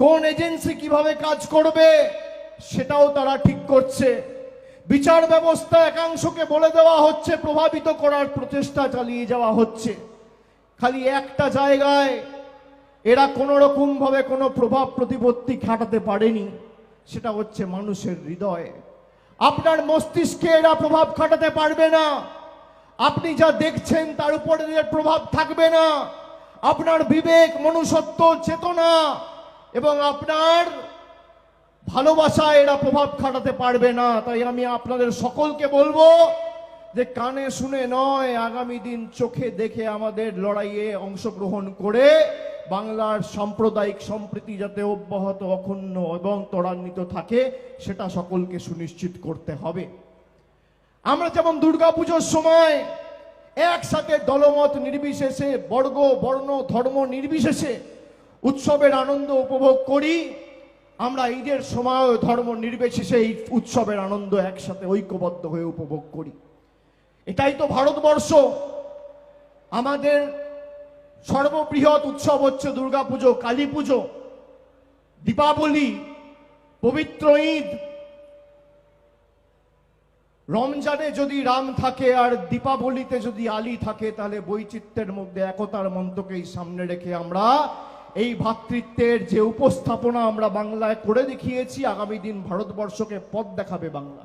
কোন এজেন্সি কীভাবে কাজ করবে সেটাও তারা ঠিক করছে। বিচার ব্যবস্থা একাংশকে বলে দেওয়া হচ্ছে, প্রভাবিত করার প্রচেষ্টা চালিয়ে যাওয়া হচ্ছে। খালি একটা জায়গায় এরা কোনো রকম ভাবে কোনো প্রভাব প্রতিপত্তি খাটাতে পারেনি, সেটা হচ্ছে মানুষের হৃদয়ে। আপনার মস্তিষ্কে এরা প্রভাব খাটাতে পারবে না। আপনি যা দেখছেন তার উপরে প্রভাব থাকবে না। আপনার বিবেক, মনুষ্যত্ব, চেতনা এবং আপনার ভালোবাসা এরা প্রভাব খাটাতে পারবে না। তাই আমি আপনাদের সকলকে বলব যে কানে শুনে নয়, আগামী দিন চোখে দেখে আমাদের লড়াইয়ে অংশগ্রহণ করে বাংলার সাম্প্রদায়িক সম্প্রীতি যাতে অব্যাহত, অক্ষুণ্ণ এবং ত্বরান্বিত থাকে, সেটা সকলকে সুনিশ্চিত করতে হবে। আমরা যেমন দুর্গাপুজোর সময় একসাথে দলমত নির্বিশেষে, বর্গ, বর্ণ, ধর্ম নির্বিশেষে উৎসবের আনন্দ উপভোগ করি। আমরা ঈদের সময় ধর্ম নির্বিশেষে এই উৎসবের আনন্দ একসাথে ঐক্যবদ্ধ হয়ে উপভোগ করি। এটাই তো ভারতবর্ষ। আমাদের সর্ববৃহৎ উৎসব হচ্ছে দুর্গাপুজো কালী পুজো দীপাবলি, পবিত্র ঈদ। রমজানে যদি রাম থাকে আর দীপাবলিতে যদি আলী থাকে, তাহলে বৈচিত্র্যের মধ্যে একতার মন্ত্রকেই সামনে রেখে আমরা এই ভ্রাতৃত্বের যে উপস্থাপনা আমরা বাংলায় করে দেখিয়েছি, আগামী দিন ভারতবর্ষকে পথ দেখাবে বাংলা।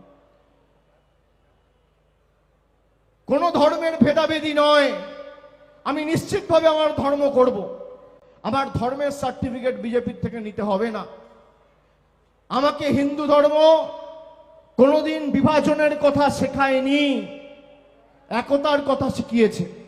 কোনো ধর্মের ভেদাভেদি নয়। আমি নিশ্চিতভাবে আমার ধর্ম করব। আমার ধর্মের সার্টিফিকেট বিজেপির থেকে নিতে হবে না। আমাকে হিন্দু ধর্ম কোনোদিন বিভাজনের কথা শেখায়নি। একতার কথা শিখিয়েছে।